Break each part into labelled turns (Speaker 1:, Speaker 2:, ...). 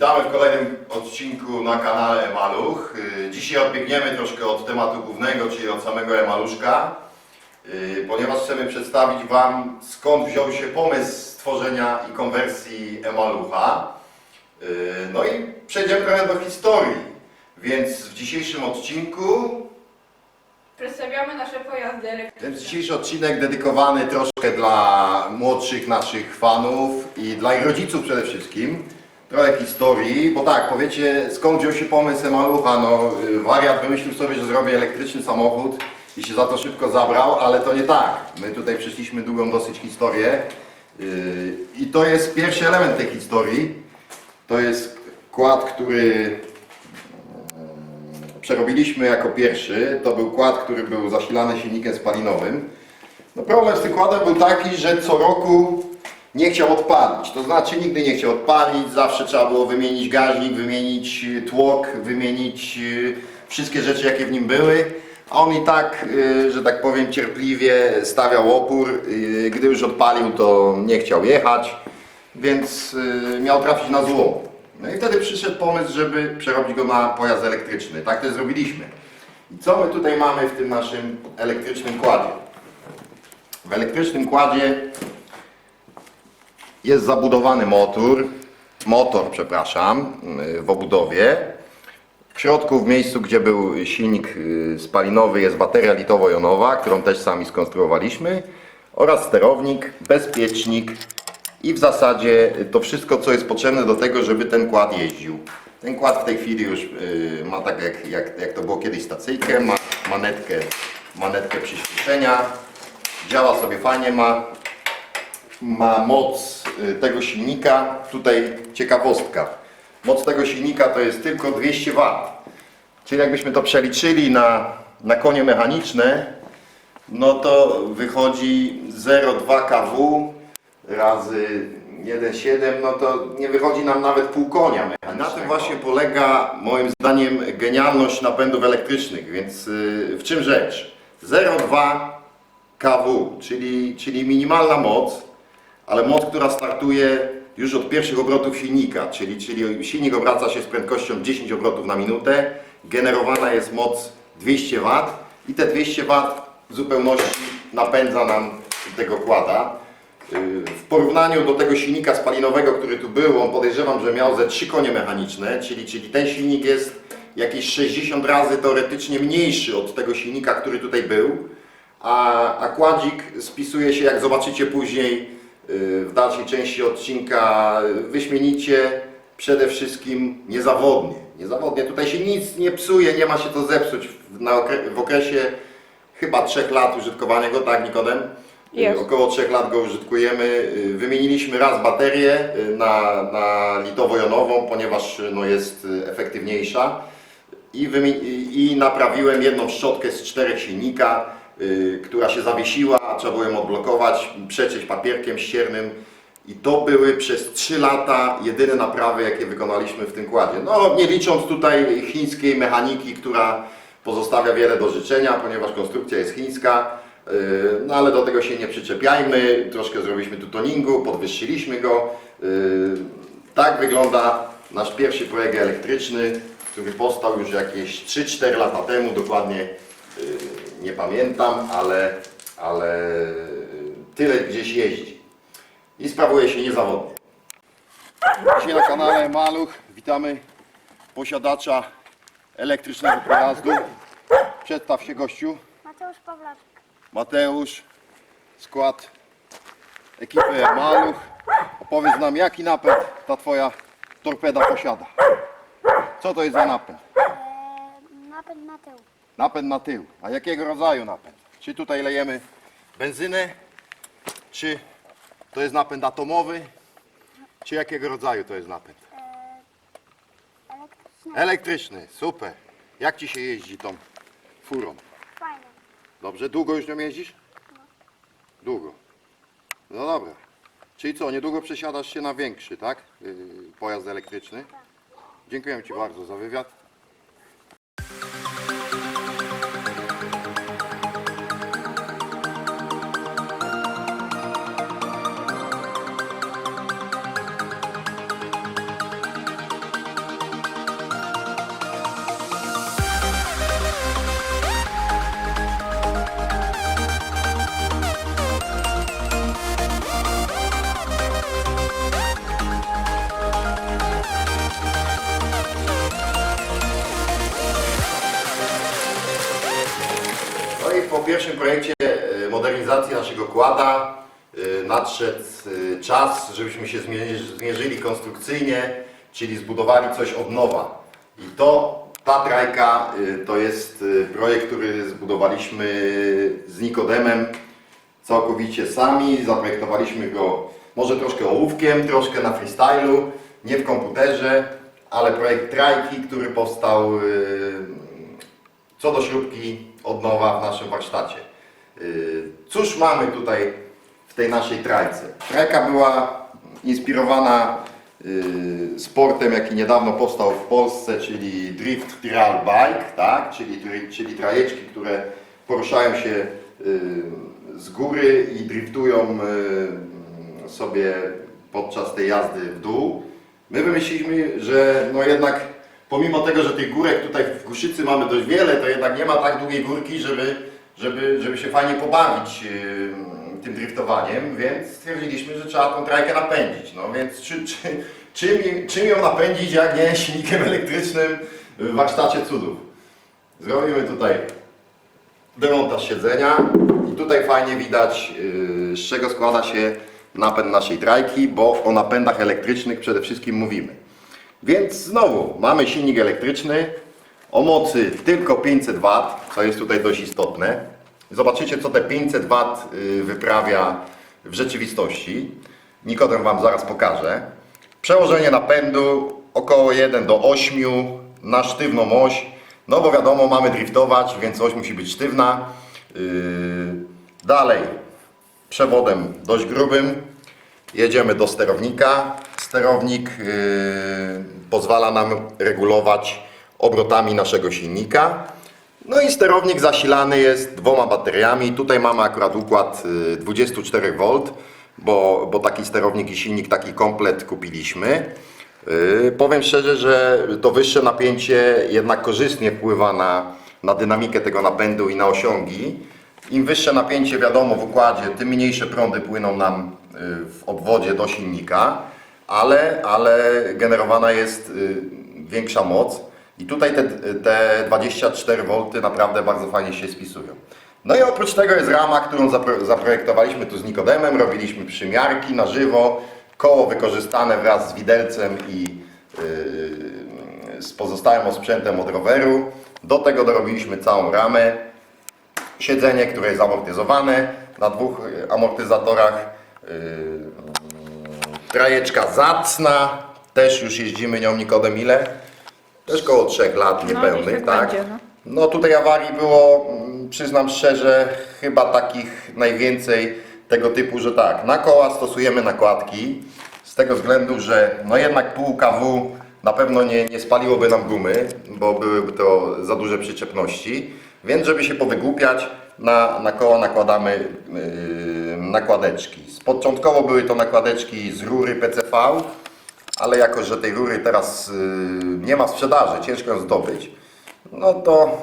Speaker 1: Witamy w kolejnym odcinku na kanale Emaluch. Y, Dzisiaj odbiegniemy troszkę od tematu głównego, czyli od samego Emaluszka, y, ponieważ chcemy przedstawić Wam skąd wziął się pomysł stworzenia i konwersji Emalucha. Y, No i przejdziemy trochę do historii. Więc w dzisiejszym odcinku
Speaker 2: Przedstawiamy nasze pojazdy
Speaker 1: Ten
Speaker 2: elektryczne.
Speaker 1: dzisiejszy odcinek dedykowany troszkę dla młodszych naszych fanów i dla ich rodziców przede wszystkim. Trochę historii, bo tak, powiecie skąd wziął się pomysł Emalucha, no y, wariat wymyślił sobie, że zrobi elektryczny samochód i się za to szybko zabrał, ale to nie tak. My tutaj przeszliśmy długą dosyć historię yy, i to jest pierwszy element tej historii. To jest kład, który przerobiliśmy jako pierwszy. To był kład, który był zasilany silnikiem spalinowym. No problem z tym kładem był taki, że co roku nie chciał odpalić. To znaczy nigdy nie chciał odpalić, zawsze trzeba było wymienić gaźnik, wymienić y, tłok, wymienić y, wszystkie rzeczy jakie w nim były. A on i tak, y, że tak powiem, cierpliwie stawiał opór. Gdy już odpalił, to nie chciał jechać, więc miał trafić na złom. No i wtedy przyszedł pomysł, żeby przerobić go na pojazd elektryczny. Tak też zrobiliśmy. I co my tutaj mamy w tym naszym elektrycznym kładzie? W elektrycznym kładzie jest zabudowany motor, motor, przepraszam, yy, w obudowie. W środku, w miejscu, gdzie był silnik yy, spalinowy, jest bateria litowo-jonowa, którą też sami skonstruowaliśmy, oraz sterownik, bezpiecznik i w zasadzie to wszystko, co jest potrzebne do tego, żeby ten kład jeździł. Ten kład w tej chwili już yy, ma tak, jak, jak, jak to było kiedyś stacyjkę, ma manetkę, manetkę przyspieszenia, działa sobie fajnie, ma ma moc y, tego silnika, tutaj ciekawostka, moc tego silnika to jest tylko 200 W. Czyli jakbyśmy to przeliczyli na, na konie mechaniczne, no to wychodzi 0,2 kW razy 1,7, no to nie wychodzi nam nawet pół konia mechanicznego. Na tym właśnie polega moim zdaniem genialność napędów elektrycznych, więc y, w czym rzecz? 0,2 kW, czyli, czyli minimalna moc, ale moc, która startuje już od pierwszych obrotów silnika, czyli, czyli silnik obraca się z prędkością 10 obrotów na minutę, generowana jest moc 200 W i te 200 W w zupełności napędza nam tego kłada. Yy, W porównaniu do tego silnika spalinowego, który tu był, on podejrzewam, że miał ze 3 konie mechaniczne, czyli, czyli ten silnik jest jakieś 60 razy teoretycznie mniejszy od tego silnika, który tutaj był, a, a kładzik spisuje się, jak zobaczycie później, y, w dalszej części odcinka wyśmienicie, przede wszystkim niezawodnie. Niezawodnie. Tutaj się nic nie psuje, nie ma się to zepsuć. W, na okre, w okresie chyba 3 lat użytkowania go, tak Nikodem? Y,
Speaker 2: Jest.
Speaker 1: Około 3 lat go użytkujemy. Y, Wymieniliśmy raz baterię y, na, na litowo-jonową, ponieważ y, no, jest y, efektywniejsza. I, i naprawiłem jedną szczotkę z czterech silnika, y, która się zawiesiła, trzeba było ją odblokować, przecieć papierkiem ściernym. I to były przez 3 lata jedyne naprawy, jakie wykonaliśmy w tym kładzie. No, nie licząc tutaj chińskiej mechaniki, która pozostawia wiele do życzenia, ponieważ konstrukcja jest chińska. y, No ale do tego się nie przyczepiajmy. Troszkę zrobiliśmy tu toningu, podwyższyliśmy go. Y, Tak wygląda nasz pierwszy projekt elektryczny, który powstał już jakieś 3-4 lata temu, dokładnie y, nie pamiętam, ale, ale tyle gdzieś jeździ i sprawuje się niezawodnie. Dzisiaj na kanale Maluch witamy posiadacza elektrycznego pojazdu. Przedstaw się gościu.
Speaker 3: Mateusz Pawlaczek.
Speaker 1: Mateusz, skład ekipy Maluch. Opowiedz nam jaki napęd ta twoja torpeda posiada. Co to jest za napęd?
Speaker 3: Eee, napęd na tył.
Speaker 1: Napęd na tył. A jakiego rodzaju napęd? Czy tutaj lejemy benzynę? Czy to jest napęd atomowy? Czy jakiego rodzaju to jest napęd?
Speaker 3: Elektryczny.
Speaker 1: Elektryczny, super. Jak ci się jeździ tą furą?
Speaker 3: Fajne.
Speaker 1: Dobrze, długo już nią jeździsz? Długo. No dobra. Czyli co, niedługo przesiadasz się na większy, tak? Yy, pojazd elektryczny. Dziękuję Ci bardzo za wywiad. Pierwszym projekcie e, modernizacji naszego kłada e, nadszedł e, czas, żebyśmy się zmierzy- zmierzyli konstrukcyjnie, czyli zbudowali coś od nowa. I to, ta trajka to jest projekt, który zbudowaliśmy z Nikodemem całkowicie sami. Zaprojektowaliśmy go może troszkę ołówkiem, troszkę na freestylu, nie w komputerze, ale projekt trajki, który powstał co do śrubki od nowa w naszym warsztacie. Yy, Cóż mamy tutaj w tej naszej trajce? Trajka była inspirowana yy, sportem, jaki niedawno powstał w Polsce, czyli Drift Trial Bike, tak? czyli, czyli trajeczki, które poruszają się yy, z góry i driftują sobie podczas tej jazdy w dół. My wymyśliliśmy, że no jednak pomimo tego, że tych górek tutaj w Guszycy mamy dość wiele, to jednak nie ma tak długiej górki, żeby, żeby, żeby się fajnie pobawić yy, tym driftowaniem, więc stwierdziliśmy, że trzeba tą trajkę napędzić. No więc czy, czy, czym, czym ją napędzić, jak nie silnikiem elektrycznym w warsztacie cudów? Zrobimy tutaj demontaż siedzenia i tutaj fajnie widać yy, z czego składa się napęd naszej trajki, bo o napędach elektrycznych przede wszystkim mówimy. Więc znowu mamy silnik elektryczny o mocy tylko 500 W, co jest tutaj dość istotne. Zobaczycie co te 500 W y, wyprawia w rzeczywistości. Nikodem Wam zaraz pokaże. Przełożenie napędu około 1 do 8 na sztywną oś. No bo wiadomo, mamy driftować, więc oś musi być sztywna. Yy, Dalej, przewodem dość grubym. Jedziemy do sterownika. Sterownik yy, pozwala nam regulować obrotami naszego silnika. No i sterownik zasilany jest dwoma bateriami. Tutaj mamy akurat układ yy, 24 V, bo, bo taki sterownik i silnik, taki komplet kupiliśmy. Yy, powiem szczerze, że to wyższe napięcie jednak korzystnie wpływa na, na dynamikę tego napędu i na osiągi. Im wyższe napięcie wiadomo w układzie, tym mniejsze prądy płyną nam y, w obwodzie do silnika, ale, ale generowana jest y, większa moc i tutaj te, te 24 V naprawdę bardzo fajnie się spisują. No i oprócz tego jest rama, którą zapro, zaprojektowaliśmy tu z Nikodemem, robiliśmy przymiarki na żywo, koło wykorzystane wraz z widelcem i yy, z pozostałym osprzętem od roweru. Do tego dorobiliśmy całą ramę siedzenie, które jest amortyzowane na dwóch y, amortyzatorach. Yy, Trajeczka zacna, też już jeździmy nią Nikodem ile? Też koło 3 lat niepełnych,
Speaker 2: gdzieś tak
Speaker 1: tak?
Speaker 2: będzie, no.
Speaker 1: No tutaj awarii było, mm, przyznam szczerze, chyba takich najwięcej tego typu, że tak, na koła stosujemy nakładki, z tego względu, że no jednak pół KW na pewno nie, nie spaliłoby nam gumy, bo byłyby to za duże przyczepności, więc żeby się powygłupiać, na, na koła nakładamy yy, nakładeczki. Początkowo były to nakładeczki z rury PCV, ale jako, że tej rury teraz y, nie ma sprzedaży, ciężko ją zdobyć, no to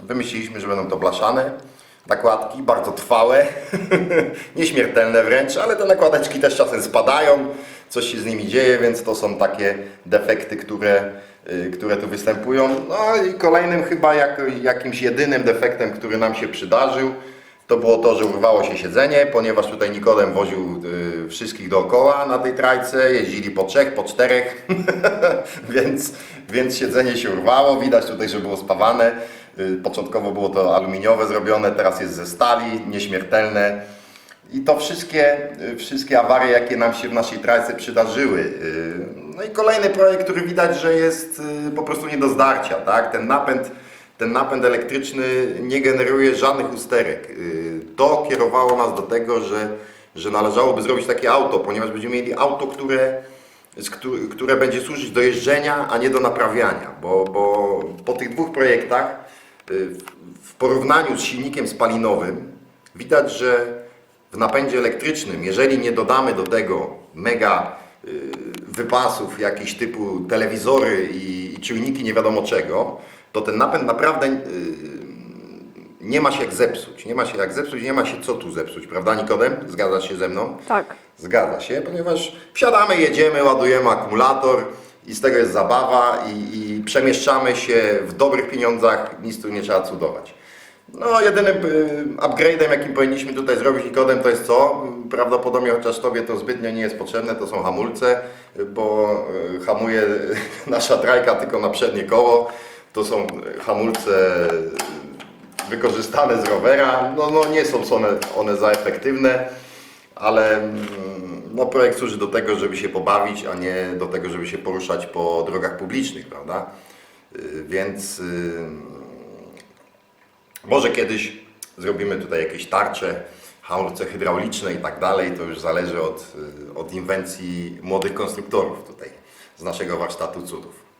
Speaker 1: wymyśliliśmy, że będą to blaszane nakładki, bardzo trwałe, nieśmiertelne wręcz, ale te nakładeczki też czasem spadają, coś się z nimi dzieje, więc to są takie defekty, które, które tu występują. No i kolejnym chyba jak, jakimś jedynym defektem, który nam się przydarzył, to było to, że urwało się siedzenie, ponieważ tutaj Nikodem woził y, wszystkich dookoła na tej trajce, jeździli po trzech, po czterech, więc, więc siedzenie się urwało, widać tutaj, że było spawane. Y, początkowo było to aluminiowe zrobione, teraz jest ze stali, nieśmiertelne. I to wszystkie, y, wszystkie awarie, jakie nam się w naszej trajce przydarzyły. Y, No i kolejny projekt, który widać, że jest y, po prostu nie do zdarcia, tak? Ten napęd, ten napęd elektryczny nie generuje żadnych usterek. Y, To kierowało nas do tego, że, że należałoby zrobić takie auto, ponieważ będziemy mieli auto, które, które będzie służyć do jeżdżenia, a nie do naprawiania, bo, bo po tych dwóch projektach y, w- porównaniu z silnikiem spalinowym widać, że w napędzie elektrycznym, jeżeli nie dodamy do tego mega wypasów jakichś typu telewizory i, i czujniki nie wiadomo czego, to ten napęd naprawdę y, nie ma się jak zepsuć. Nie ma się jak zepsuć, nie ma się co tu zepsuć, prawda Nikodem? Zgadzasz się ze mną?
Speaker 2: Tak.
Speaker 1: Zgadza się, ponieważ wsiadamy, jedziemy, ładujemy akumulator i z tego jest zabawa i, i przemieszczamy się w dobrych pieniądzach, nic tu nie trzeba cudować. No, jedynym y, upgrade'em, jakim powinniśmy tutaj zrobić Nikodem, to jest co? Prawdopodobnie, chociaż Tobie to zbytnio nie jest potrzebne, to są hamulce, bo y, hamuje nasza trajka tylko na przednie koło. To są y, hamulce wykorzystane z rowera. No, no nie są one, one za efektywne, ale mm, no, projekt służy do tego, żeby się pobawić, a nie do tego, żeby się poruszać po drogach publicznych, prawda? Więc może kiedyś zrobimy tutaj jakieś tarcze, hamulce hydrauliczne i tak dalej. To już zależy od, y, od inwencji młodych konstruktorów tutaj z naszego warsztatu cudów.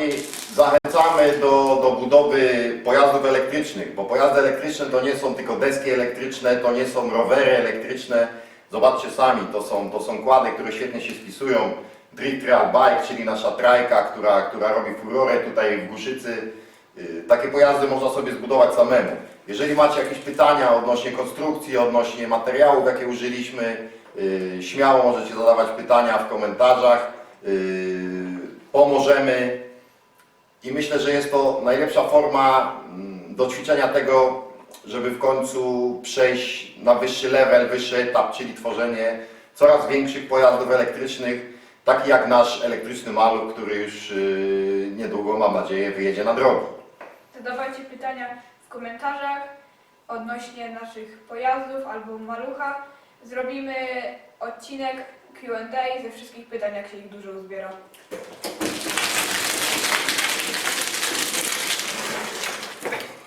Speaker 1: Kochani, zachęcamy do, do budowy pojazdów elektrycznych, bo pojazdy elektryczne to nie są tylko deski elektryczne, to nie są rowery elektryczne. Zobaczcie sami, to są, to są kłady, które świetnie się spisują. Drift Trail Bike, czyli nasza trajka, która, która robi furorę tutaj w Głuszycy. Y, Takie pojazdy można sobie zbudować samemu. Jeżeli macie jakieś pytania odnośnie konstrukcji, odnośnie materiałów, jakie użyliśmy, y, śmiało możecie zadawać pytania w komentarzach. Y, Pomożemy i myślę, że jest to najlepsza forma mm, do ćwiczenia tego, żeby w końcu przejść na wyższy level, wyższy etap, czyli tworzenie coraz większych pojazdów elektrycznych, takich jak nasz elektryczny maluch, który już y, niedługo, mam nadzieję, wyjedzie na drogi.
Speaker 2: Zadawajcie pytania w komentarzach odnośnie naszych pojazdów albo malucha. Zrobimy odcinek Q&A ze wszystkich pytań, jak się ich dużo uzbiera. Come here.